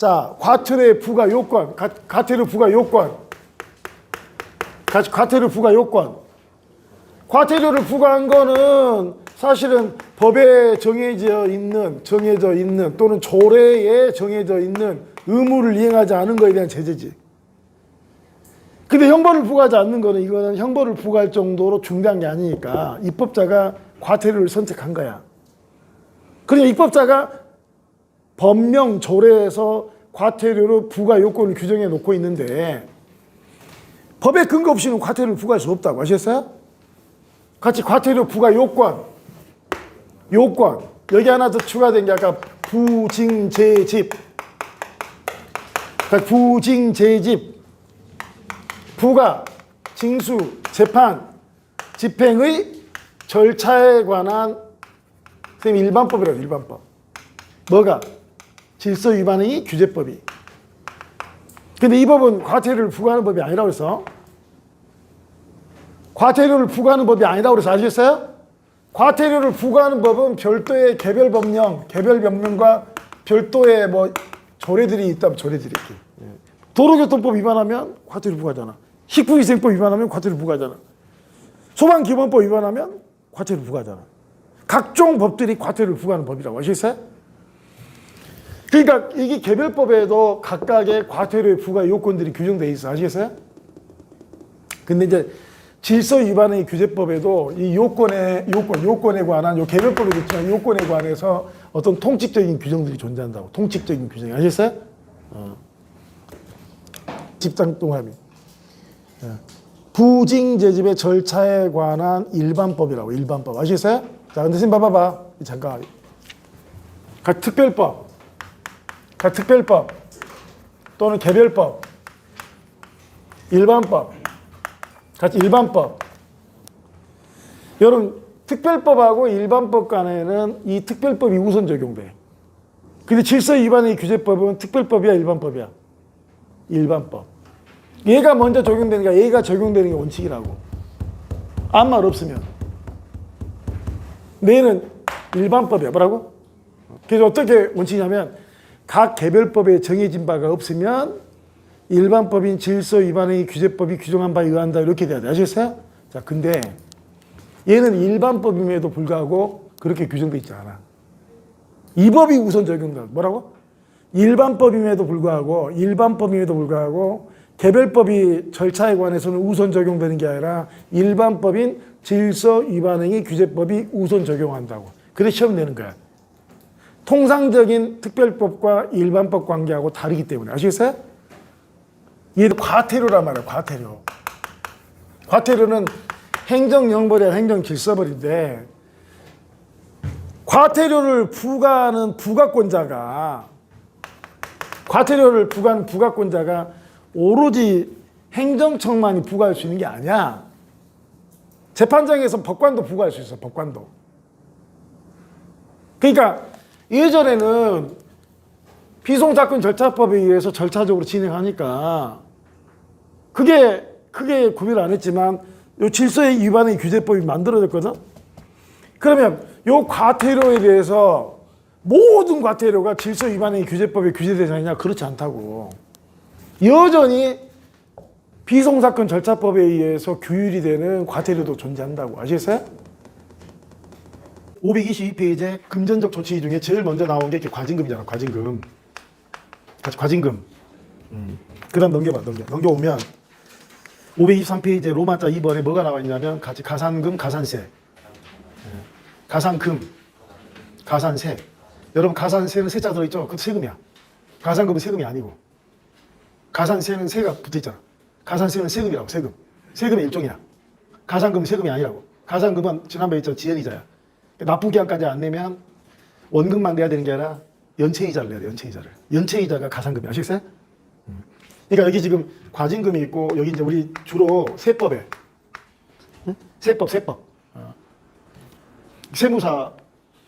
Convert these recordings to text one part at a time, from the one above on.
자, 과태료의 부과 요건, 가, 과태료 부과 요건. 가, 과태료 부과 요건. 과태료를 부과한 거는 사실은 법에 정해져 있는, 정해져 있는 또는 조례에 정해져 있는 의무를 이행하지 않은 거에 대한 제재지. 근데 형벌을 부과하지 않는 거는 이거는 형벌을 부과할 정도로 중대한 게 아니니까 입법자가 과태료를 선택한 거야. 그러니까 입법자가 법령 조례에서 과태료로 부과 요건을 규정해 놓고 있는데 법에 근거 없이는 과태료를 부과할 수 없다고 아셨어요? 같이 과태료 부과 요건 요건. 여기 하나 더 추가된 게 아까 부징제집. 부징제집. 부가 징수 재판 집행의 절차에 관한 선생님 일반법이라고 일반법. 뭐가 질서 위반의 규제법이 근데 이 법은 과태료를 부과하는 법이 아니라고 해서 과태료를 부과하는 법이 아니라고 그래서 아시겠어요? 과태료를 부과하는 법은 별도의 개별 법령, 개별 법령과 별도의 뭐 조례들이 있다면 조례들이 있기. 도로교통법 위반하면 과태료 부과하잖아. 식품위생법 위반하면 과태료 부과하잖아. 소방기본법 위반하면 과태료 부과하잖아. 각종 법들이 과태료를 부과하는 법이라고 아시겠어요? 그러니까 이게 개별법에도 각각의 과태료의 부과 요건들이 규정돼 있어. 아시겠어요? 근데 이제 질서 위반의 규제법에도 이 요건에 요건 요건에 관한 요 개별법에도 있지만 요건에 관해서 어떤 통칙적인 규정들이 존재한다고. 통칙적인 규정이 아시겠어요? 어. 집단 동합이. 예. 부징 제집의 절차에 관한 일반법이라고 일반법 아시겠어요? 자, 근데 선생님 봐봐봐. 잠깐. 각 특별법, 각 특별법 또는 개별법, 일반법, 같이 일반법. 여러분 특별법하고 일반법 간에는 이 특별법이 우선 적용돼. 근데 질서 위반의 규제법은 특별법이야 일반법이야? 일반법. 얘가 먼저 적용되니까 얘가 적용되는 게 원칙이라고. 아무 말 없으면. 얘는 일반법이야. 뭐라고? 그래서 어떻게 원칙이냐면 각 개별법에 정해진 바가 없으면 일반법인 질서 위반의 규제법이 규정한 바에 의한다 이렇게 돼야 돼. 아시겠어요? 자, 근데 얘는 일반법임에도 불구하고 그렇게 규정돼 있지 않아. 이 법이 우선 적용된다. 뭐라고? 일반법임에도 불구하고 일반법임에도 불구하고 개별법이 절차에 관해서는 우선 적용되는 게 아니라 일반법인 질서 위반 행위 규제법이 우선 적용한다고. 그래서 시험 내는 거야. 통상적인 특별법과 일반법 관계하고 다르기 때문에 아시겠어요? 얘도 과태료란 말이에요. 과태료. 과태료는 행정영벌이야 행정질서벌인데 과태료를 부과하는 부과권자가 과태료를 부과하는 부과권자가 오로지 행정청만이 부과할 수 있는 게 아니야. 재판장에서 법관도 부과할 수 있어. 법관도. 그러니까 예전에는 피송사건 절차법에 의해서 절차적으로 진행하니까 그게 크게 구별 안 했지만 요 질서의 위반의 규제법이 만들어졌거든. 그러면 요 과태료에 대해서 모든 과태료가 질서 위반의 규제법의 규제 대상이냐 그렇지 않다고. 여전히 피송사건 절차법에 의해서 규율이 되는 과태료도 존재한다고 아시겠어요? 522페이지에 금전적 조치 중에 제일 먼저 나온 게 이렇게 과징금이잖아 과징금. 과징금. 음. 그 다음 넘겨봐 넘겨. 넘겨오면 523페이지에 로마자 2번에 뭐가 나와 있냐면 같이 가산금 가산세. 예. 가산금 가산세. 여러분 가산세는 세자 들어있죠? 그 세금이야. 가산금은 세금이 아니고. 가산세는 세가 붙어있잖아. 가산세는 세금이라고 세금. 세금의 일종이야. 가산금은 세금이 아니라고. 가산금은 지난번에 있죠 지연이자야 납부 기한까지 안 내면 원금만 내야 되는 게 아니라 연체이자를 내야 돼 연체이자를 연체이자가 가산금이 아시겠어요? 음. 그러니까 여기 지금 과징금이 있고 여기 이제 우리 주로 세법에 응? 세법 세법 어. 세무사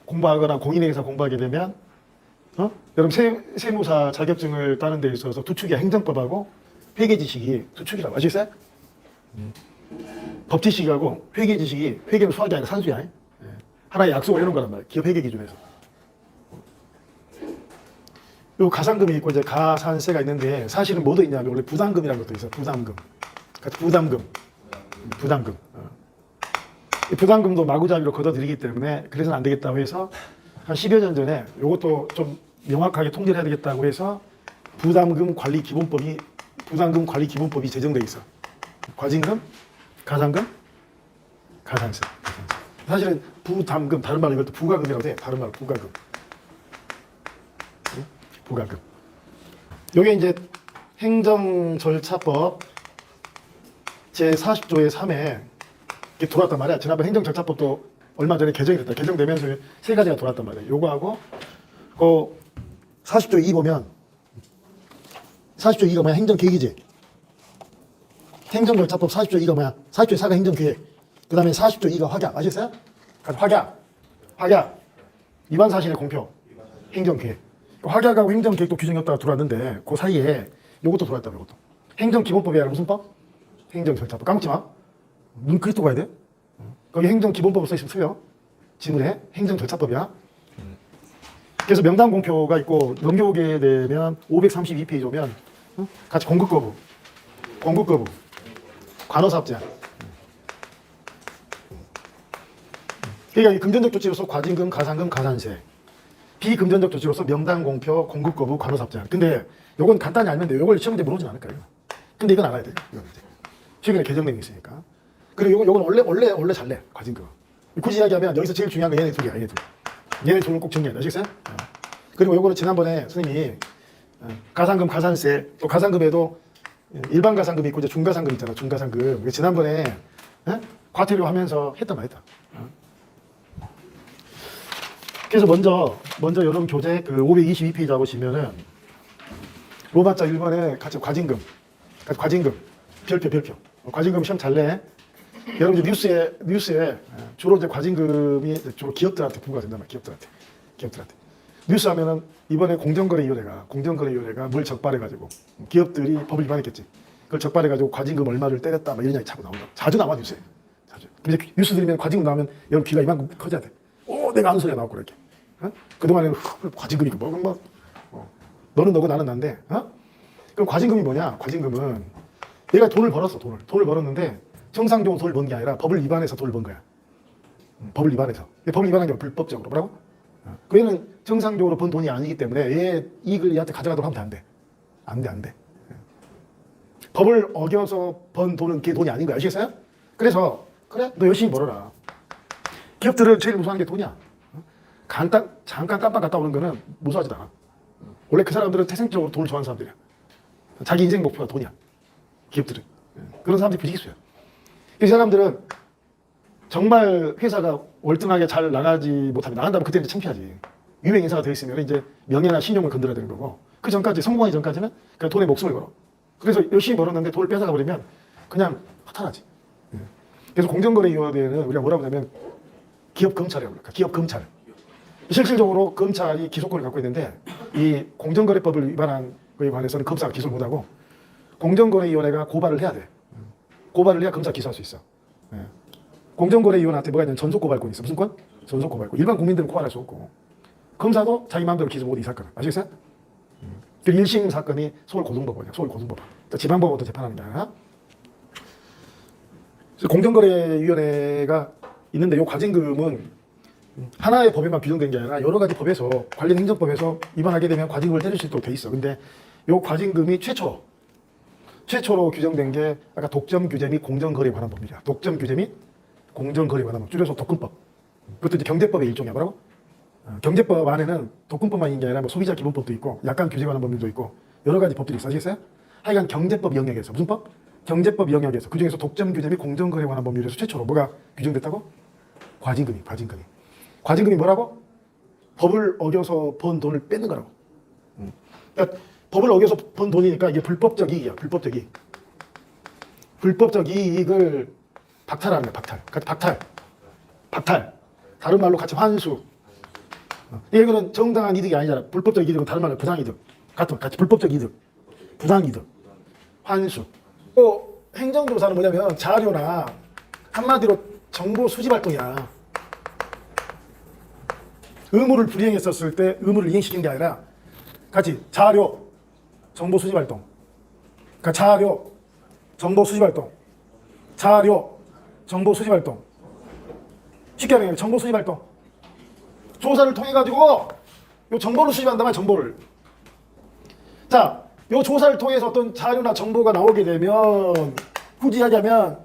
공부하거나 공인회계사 공부하게 되면 어? 여러분 세, 세무사 자격증을 따는 데 있어서 두 축이 행정법하고 회계 지식이 두 축이라고 아시겠어요? 음. 법 지식하고 회계 지식이 회계는 수학이 아니라 산수야. 예. 하나의 약속을 해놓은 거란 말이야. 기업 회계 기준에서. 요 가상금이 있고 이제 가산세가 있는데 사실은 뭐도 있냐면 원래 부담금이라는 것도 있어요. 부담금. 부담금. 부담금. 어. 이 부담금도 마구잡이로 걷어들이기 때문에 그래서는 안 되겠다고 해서 한 10여 년 전에 이것도 좀 명확하게 통제를 해야 되겠다고 해서 부담금 관리 기본법이 부담금 관리 기본법이 제정돼 있어. 과징금, 가산세. 가산세. 사실은 부담금 다른 말로 이것도 부가금이라고 돼. 다른 말로 부가금. 응? 부가금. 요게 이제 행정 절차법 제 40조의 3에 이게 들어왔단 말이야. 지난번 행정 절차법도 얼마 전에 개정이 됐다. 개정되면서 세 가지가 들어왔단 말이야. 요거하고 그 40조 2 보면 40조 2가 뭐야? 행정 계획이지. 행정 절차법 40조 2가 뭐야? 40조 4가 행정 계획. 그 다음에 40조 2가 확약. 아셨어요? 확약. 확약. 위반 사실의 공표. 행정계획. 그 확약하고 행정계획도 규정이 없다가 들어왔는데 그 사이에 요것도 들어왔다. 요것도. 행정기본법이 아니라 무슨 법? 행정절차법. 까먹지 마. 눈 뜨고 가야 돼. 거기 행정기본법을 써있으면 틀려. 지문에 행정절차법이야. 그래서 명단 공표가 있고 넘겨오게 되면 532페이지 오면 어? 같이 공급 거부, 공급 거부, 관어사업자. 그러니까 이 금전적 조치로서 과징금, 가상금, 가산세. 비금전적 조치로서 명단 공표, 공급 거부, 관어사업자. 근데 요건 간단히 알면 돼요. 요걸 시험에 물어보진 않을 거예요. 근데 이건 알아야 돼요. 이건 이제. 최근에 개정된 게 있으니까. 그리고 요건, 요건 원래, 원래, 원래 잘 내. 과징금. 굳이 이야기하면 여기서 제일 중요한 건 얘네 둘이야. 얘네 둘. 얘네 둘을 꼭 정리해야 돼. 아시겠어요? 어. 그리고 요거는 지난번에 선생님이 어, 가상금, 가산세, 또 가상금에도 일반 가상금이 있고 이제 중가상금 있잖아. 중가상금. 이게 지난번에 어? 과태료 하면서 했단 말이다. 어. 그래서 먼저 먼저 여러분 교재 그 522페이지 보시면은 로마자 1번에 같이 과징금, 과징금, 별표 별표. 어, 과징금 시험 잘 내. 여러분 이제 뉴스에 뉴스에 어, 주로 이제 과징금이 주로 기업들한테 부과가 된단 말이야. 기업들한테, 기업들한테. 뉴스 하면은 이번에 공정거래위원회가 공정거래위원회가 뭘 적발해가지고 기업들이 법을 위반했겠지. 그걸 적발해가지고 과징금 얼마를 때렸다, 막 이런 이야기 자꾸 나온다. 자주 나와 뉴스에. 자주. 근데 뉴스 들으면 과징금 나오면 여러분 귀가 이만큼 커져야 돼. 오, 내가 아는 소리가 나오고 그렇게. 어? 그동안에는 과징금이 뭐, 뭐, 어. 너는 너고 나는 난데, 어? 그럼 과징금이 뭐냐? 과징금은 내가 돈을 벌었어, 돈을. 돈을 벌었는데 정상적으로 돈을 번 게 아니라 법을 위반해서 돈을 번 거야. 음, 법을 위반해서. 법을 위반한 게 불법적으로. 뭐라고? 어. 그 얘는 정상적으로 번 돈이 아니기 때문에 얘 이익을 얘한테 가져가도록 하면 안 돼. 안 돼, 안 돼. 예. 법을 어겨서 번 돈은 걔 돈이 아닌 거야. 아시겠어요? 그래서, 그래, 너 열심히 벌어라. 기업들은 제일 무서워하는 게 돈이야. 어? 간단, 잠깐 깜빡 갔다 오는 거는 무서워하지도 않아. 원래 그 사람들은 태생적으로 돈을 좋아하는 사람들이야. 자기 인생 목표가 돈이야. 기업들은. 예. 그런 사람들이 부지기수야. 이 사람들은 정말 회사가 월등하게 잘 나가지 못하면 나간다면 그때는 이제 창피하지. 유명 인사가 되어 있으면 이제 명예나 신용을 건드려야 되는 거고 그 전까지 성공하기 전까지는 그냥 돈에 목숨을 걸어. 그래서 열심히 벌었는데 돈을 뺏어가 버리면 그냥 허탈하지. 예. 그래서 공정거래위원회는 우리가 뭐라고 하냐면 기업 검찰이라고 그럴까? 기업 검찰. 실질적으로 검찰이 기소권을 갖고 있는데 이 공정거래법을 위반한 거에 관해서는 검사가 기소를 못하고 공정거래위원회가 고발을 해야 돼. 고발을 해야 검사 기소할 수 있어. 예. 공정거래위원한테 뭐가 있냐면 전속 고발권이 있어. 무슨 권? 전속 고발권. 일반 국민들은 고발할 수 없고 검사도 자기 마음대로 기소 못해 이 사건을. 아시겠어요? 음. 그 1심 사건이 서울 고등법원이야. 서울 고등법원. 또 지방법원도 재판하는 게 아니라 그래서 공정거래위원회가 있는데 이 과징금은 하나의 법에만 규정된 게 아니라 여러 가지 법에서 관련 행정법에서 위반하게 되면 과징금을 때릴 수 있도록 돼 있어. 근데 이 과징금이 최초 최초로 규정된 게 아까 독점 규제 및 공정 거래 관한 법이야. 독점 규제 및 공정 거래 관한 법 줄여서 독금법. 그것도 이제 경제법의 일종이야. 뭐라고? 어, 경제법 안에는 독금법만 있는 게 아니라 뭐 소비자 기본법도 있고 약관 규제 관한 법률도 있고 여러 가지 법들이 있어. 아시겠어요? 하여간 경제법 영역에서 무슨 법? 경제법 영역에서 그중에서 독점 규제 및 공정 거래 관한 법률에서 최초로 뭐가 규정됐다고? 과징금이 과징금이. 과징금이 뭐라고? 법을 어겨서 번 돈을 뺏는 거라고. 음. 그러니까 법을 어겨서 번 돈이니까 이게 불법적 이익이야. 불법적 이익. 불법적 이익을 박탈하는 거야. 박탈. 같이 박탈. 박탈. 다른 말로 같이 환수. 어. 이거는 정당한 이득이 아니잖아. 불법적 이득은 다른 말로 부당이득. 같은 같이 불법적 이득. 부당이득. 환수. 또 행정조사는 뭐냐면 자료나 한마디로 정보 수집 활동이야. 의무를 불이행했었을 때 의무를 이행시킨 게 아니라 같이 자료, 정보 수집 활동. 그러니까 자료, 정보 수집 활동. 자료, 정보 수집 활동. 쉽게 하면 정보 수집 활동. 조사를 통해 가지고 요 정보를 수집한단 말이야, 정보를. 자, 요 조사를 통해서 어떤 자료나 정보가 나오게 되면 굳이 하자면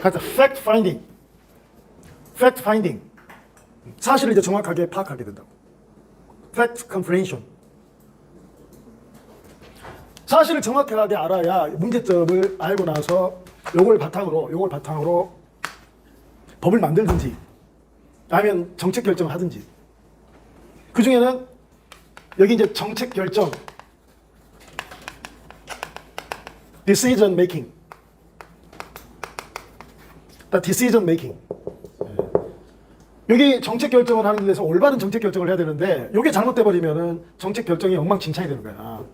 가자 fact finding. Fact finding. 사실을 이제 정확하게 파악하게 된다고. fact comprehension. 사실을 정확하게 알아야 문제점을 알고 나서 요걸 바탕으로 요걸 바탕으로 법을 만들든지 아니면 정책 결정을 하든지 그 중에는 여기 이제 정책 결정 decision making 다 decision making 여기 정책 결정을 하는 데서 올바른 정책 결정을 해야 되는데 이게 잘못돼 버리면은 정책 결정이 엉망진창이 되는 거야. 어?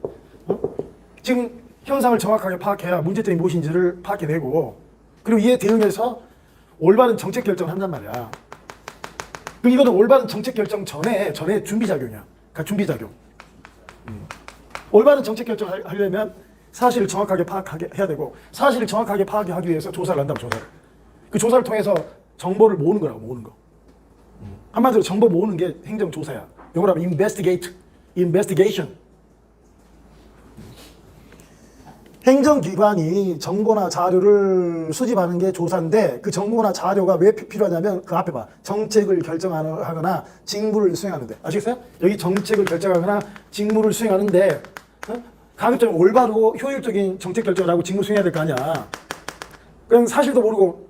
지금 현상을 정확하게 파악해야 문제점이 무엇인지를 파악해내고 그리고 이에 대응해서 올바른 정책 결정을 한단 말이야. 그럼 이거는 올바른 정책 결정 전에 전에 준비 작용이야. 그러니까 준비 작용. 음. 올바른 정책 결정을 하- 하려면 사실을 정확하게 파악하게 해야 되고 사실을 정확하게 파악하기 위해서 조사를 한다고 조사를. 그 조사를 통해서 정보를 모으는 거라고 모으는 거. 한마디로 정보 모으는 게 행정조사야. 이걸 하면 investigate, investigation. 행정기관이 정보나 자료를 수집하는 게 조사인데 그 정보나 자료가 왜 피- 필요하냐면 그 앞에 봐. 정책을 결정하거나 직무를 수행하는데. 아시겠어요? 여기 정책을 결정하거나 직무를 수행하는데 어? 가급적 올바르고 효율적인 정책 결정을 하고 직무 수행해야 될 거 아니야. 그냥 사실도 모르고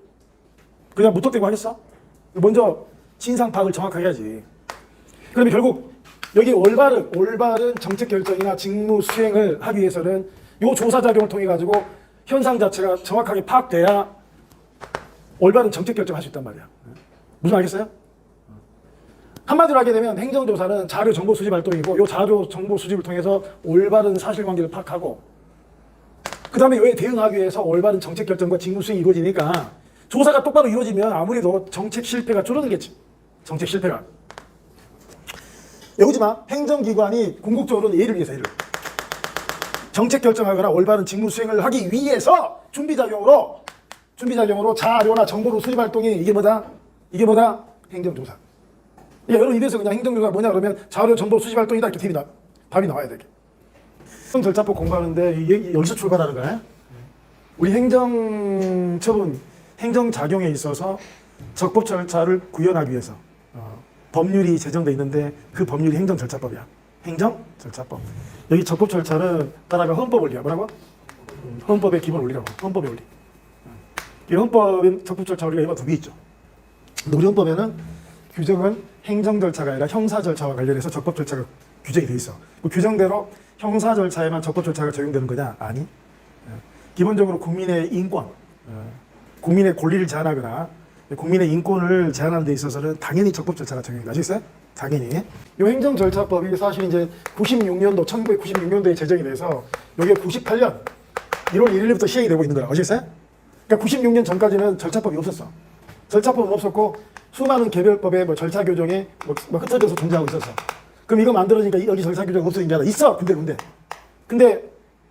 그냥 무턱대고 하겠어? 먼저 진상 파악을 정확하게 해야지. 그러면 결국 여기 올바른 올바른 정책 결정이나 직무 수행을 하기 위해서는 요 조사 작용을 통해 가지고 현상 자체가 정확하게 파악돼야 올바른 정책 결정을 할수 있단 말이야. 무슨 알겠어요? 한마디로 하게 되면 행정조사는 자료 정보 수집 활동이고 요 자료 정보 수집을 통해서 올바른 사실관계를 파악하고 그 다음에 왜 대응하기 위해서 올바른 정책 결정과 직무 수행이 이루어지니까 조사가 똑바로 이루어지면 아무래도 정책 실패가 줄어들겠지. 정책 실패가. 외우지 마. 행정기관이 궁극적으로 예를 위해서 예를. 정책 결정하거나 올바른 직무 수행을 하기 위해서 준비작용으로 준비작용으로 자료나 정보를 수집 활동이 이게 뭐다? 이게 뭐다? 행정조사. 야, 여러분 입에서 그냥 행정조사 뭐냐 그러면 자료 정보 수집 활동이다 이렇게 나 답이 나와야 되게. 행정 절차법 공부하는데 여기서 출발하는 거야. 우리 행정 처분 행정 작용에 있어서 적법 절차를 구현하기 위해서 어, 법률이 제정돼 있는데 그 법률이 행정 절차법이야. 행정 절차법. 여기 적법 절차는 따라가 헌법 원리야. 뭐라고? 음, 헌법의 기본 원리라고. 헌법의 원리. 이 헌법인 적법 절차 원리가 이거 두개 있죠. 우리 헌법에는 규정은 행정 절차가 아니라 형사 절차와 관련해서 적법 절차가 규정이 돼 있어. 그 규정대로 형사 절차에만 적법 절차가 적용되는 거냐? 아니. 예. 기본적으로 국민의 인권, 예. 국민의 권리를 제한하거나 국민의 인권을 제한하는 데 있어서는 당연히 적법 절차가 적용이 아시겠어요? 당연히. 이 행정 절차법이 사실 이제 96년도, 1996년도에 제정이 돼서 이게 98년 1월 1일부터 시행이 되고 있는 거야. 아시겠어요? 그러니까 96년 전까지는 절차법이 없었어. 절차법은 없었고 수많은 개별법의 뭐 절차 교정에 뭐, 뭐 흩어져서 존재하고 있었어. 그럼 이거 만들어지니까 여기 절차 교정 없어진 게 아니라 있어. 근데 근데 근데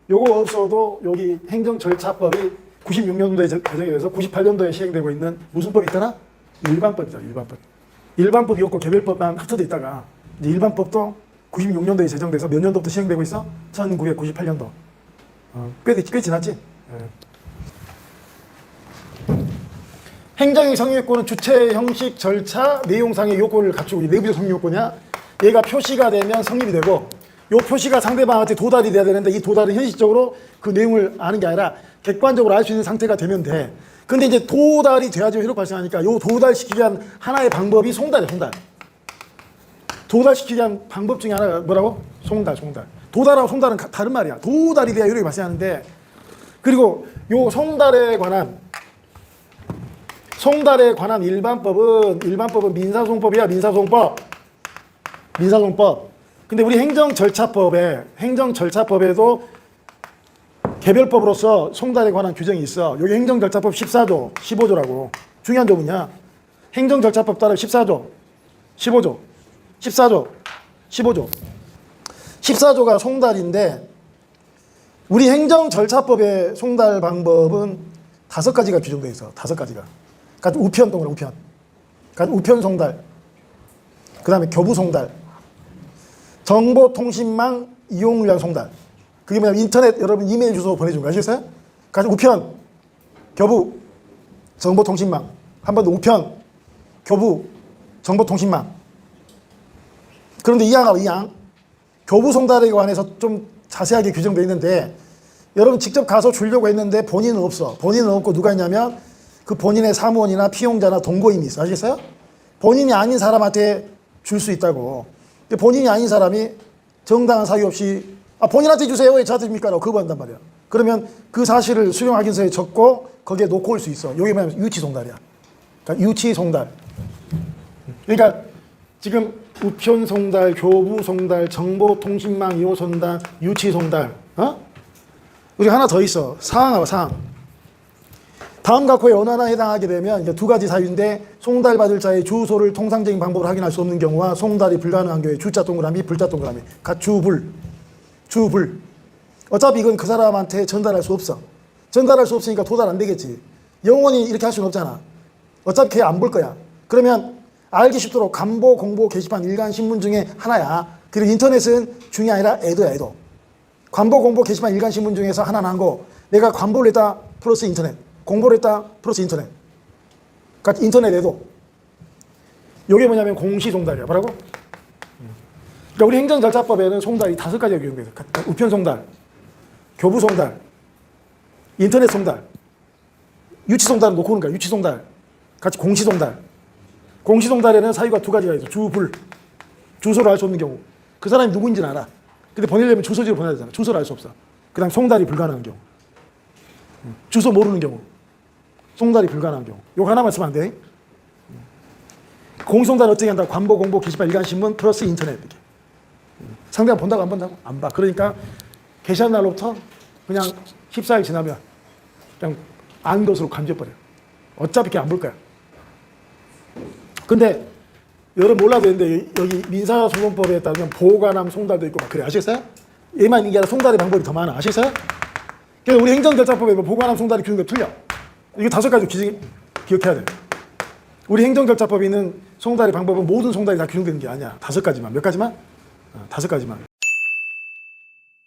요거 없어도 여기 행정 절차법이 96년도에 제정이 돼서 98년도에 시행되고 있는 무슨 법이 있더라? 일반법이죠. 일반법. 일반법이 없고 개별법만 합쳐져 있다가 이제 일반법도 96년도에 제정돼서 몇 년도부터 시행되고 있어? 1998년도. 어, 꽤, 꽤 지났지? 예. 행정의 성립권은 주체, 형식, 절차, 내용상의 요건을 갖추고 이 내부적 성립 요건이야. 얘가 표시가 되면 성립이 되고 요 표시가 상대방한테 도달이 돼야 되는데 이 도달은 현실적으로 그 내용을 아는 게 아니라 객관적으로 알 수 있는 상태가 되면 돼. 근데 이제 도달이 돼야지 효력 발생하니까 요 도달시키기 위한 하나의 방법이 송달이야, 송달. 도달시키기 위한 방법 중에 하나가 뭐라고? 송달, 송달. 도달하고 송달은 가- 다른 말이야. 도달이 돼야 효력이 발생하는데 그리고 요 송달에 관한 송달에 관한 일반법은 일반법은 민사송법이야 민사송법 민사송법 근데 우리 행정절차법에 행정절차법에도 개별법으로서 송달에 관한 규정이 있어 여기 행정절차법 14조 15조라고 중요한 조문이야 행정절차법 따라 14조 15조 14조, 15조. 14조가 송달인데 우리 행정 절차법의 송달 방법은 다섯 가지가 규정되어 있어. 다섯 가지가. 그러니까 우편 동그라 우편. 그러니까 우편 송달. 그다음에 교부 송달. 정보통신망 위한 송달. 그게 뭐냐면 인터넷 여러분 이메일 주소 보내준 거 아시겠어요? 그러니까 우편, 교부, 정보통신망. 한 번 더 우편, 교부, 정보통신망. 그런데 이 양하고 이 양. 교부 송달에 관해서 좀 자세하게 규정되어 있는데 여러분 직접 가서 주려고 했는데 본인은 없어. 본인은 없고 누가 있냐면 그 본인의 사무원이나 피용자나 동거인이 있어. 아시겠어요? 본인이 아닌 사람한테 줄 수 있다고. 본인이 아닌 사람이 정당한 사유 없이 아 본인한테 주세요. 왜 저한테 줍니까? 라고 거부한단 말이야. 그러면 그 사실을 수령 확인서에 적고 거기에 놓고 올 수 있어. 이게 뭐냐면 유치 송달이야. 그러니까 유치 송달. 그러니까 지금 우편 송달, 교부 송달, 정보통신망 이용 송달, 유치 송달, 어? 우리 하나 더 있어. 사항하고 사항. 다음 각호에 어느 하나 해당하게 되면 두 가지 사유인데 송달 받을 자의 주소를 통상적인 방법으로 확인할 수 없는 경우와 송달이 불가능한 경우에 주자 동그라미, 불자 동그라미, 가 주불, 주불. 어차피 이건 그 사람한테 전달할 수 없어. 전달할 수 없으니까 도달 안 되겠지. 영원히 이렇게 할 수는 없잖아. 어차피 걔 안 볼 거야. 그러면 알기 쉽도록 간보, 공보, 게시판, 일간, 신문 중에 하나야. 그리고 인터넷은 중이 아니라 애도야, 애도. 관보, 공보, 게시판, 일간, 신문 중에서 하나 난 거. 내가 관보를 했다 플러스 인터넷. 공보를 했다 플러스 인터넷. 그러니까 인터넷 애도. 요게 뭐냐면 공시송달이야. 뭐라고? 그러니까 우리 행정절차법에는 송달이 다섯 가지가 규정돼 있어. 우편 송달, 교부 송달, 인터넷 송달, 유치 송달은 놓고 오는 거야. 유치 송달. 같이 공시 송달. 공시 송달에는 사유가 두 가지가 있어. 주, 불. 주소를 알 수 없는 경우. 그 사람이 누구인지는 알아. 근데 보내려면 주소지를 보내야 되잖아. 주소를 알 수 없어. 그 다음 송달이 불가능한 경우. 음. 주소 모르는 경우. 송달이 불가능한 경우. 요거 하나만 쓰면 안 돼. 음. 공송달 어떻게 한다? 관보, 공보, 게시판, 일간신문 플러스 인터넷. 이렇게. 음. 상대가 본다고 안 본다고? 안 봐. 그러니까 게시한 날로부터 그냥 14일 지나면 그냥 안 것으로 간져버려. 어차피 걔 안 볼 거야. 근데 여러분 몰라도 되는데 여기 민사소송법에 따르면 보관함 송달도 있고 막 그래 아시겠어요? 얘만 이게 아니라 송달의 방법이 더 많아 아시겠어요? 그래서 우리 행정절차법에 보면 보관함 송달이 규정이 틀려 이거 다섯 가지 기, 기억해야 돼 우리 행정절차법에 있는 송달의 방법은 모든 송달이 다 규정되는 게 아니야. 다섯 가지만. 몇 가지만? 어, 다섯 가지만